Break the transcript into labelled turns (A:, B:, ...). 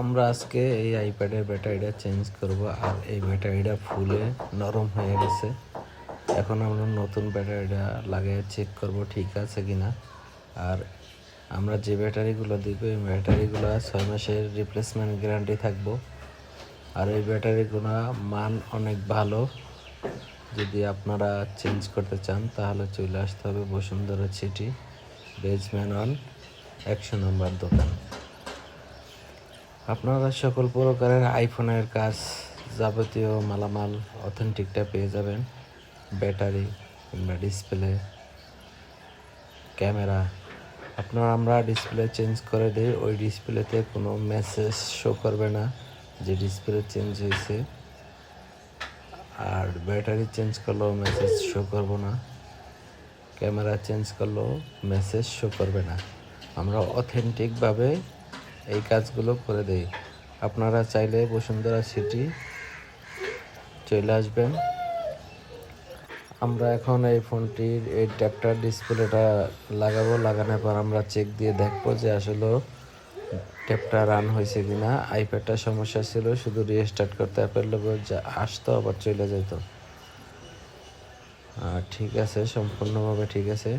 A: আমরা আজকে এই আইপ্যাডের ব্যাটারিটা চেঞ্জ করব আর এই ব্যাটারিটা ফুলে নরম হয়ে গেছে। এখন আমরা নতুন ব্যাটারিটা লাগিয়ে চেক করব ঠিক আছে কি না আর আমরা যে ব্যাটারিগুলো দিব, এই ব্যাটারিগুলো ছয় মাসের রিপ্লেসমেন্ট গ্যারান্টি থাকব। আর এই ব্যাটারিগুলো মান অনেক ভালো। যদি আপনারা চেঞ্জ করতে চান, তাহলে চলে আসতে হবে বসুন্ধরা সিটি বেজম্যান ওয়ান একশো নম্বর দোকান। আপনারা সকল প্রকারের আইফোনের কাজ যাবতীয় মালামাল অথেন্টিকটা পেয়ে যাবেন। ব্যাটারি কিংবা ডিসপ্লে ক্যামেরা। আপনার আমরা ডিসপ্লে চেঞ্জ করে দিই, ওই ডিসপ্লেতে কোনো মেসেজ শো করবে না, যে ডিসপ্লে চেঞ্জ হয়েছে। আর ব্যাটারি চেঞ্জ করলেও মেসেজ শো করব না, ক্যামেরা চেঞ্জ করলেও মেসেজ শো করবে না। আমরা অথেন্টিকভাবে এই কাজগুলো করে দেই। আপনারা চাইলে বসুন্ধরা সিটি চলে আসবেন। আমরা এখন এই ফোনটির এই ট্যাপটার ডিসপ্লেটা লাগাবো, লাগানোর পর আমরা চেক দিয়ে দেখব যে আসলে ট্যাপটা রান হয়েছে কিনা। আইপ্যাডটা সমস্যা ছিল, শুধু রিস্টার্ট করতে অ্যাপের যা আসতো, আবার চলে যেত। ঠিক আছে, সম্পূর্ণভাবে ঠিক আছে।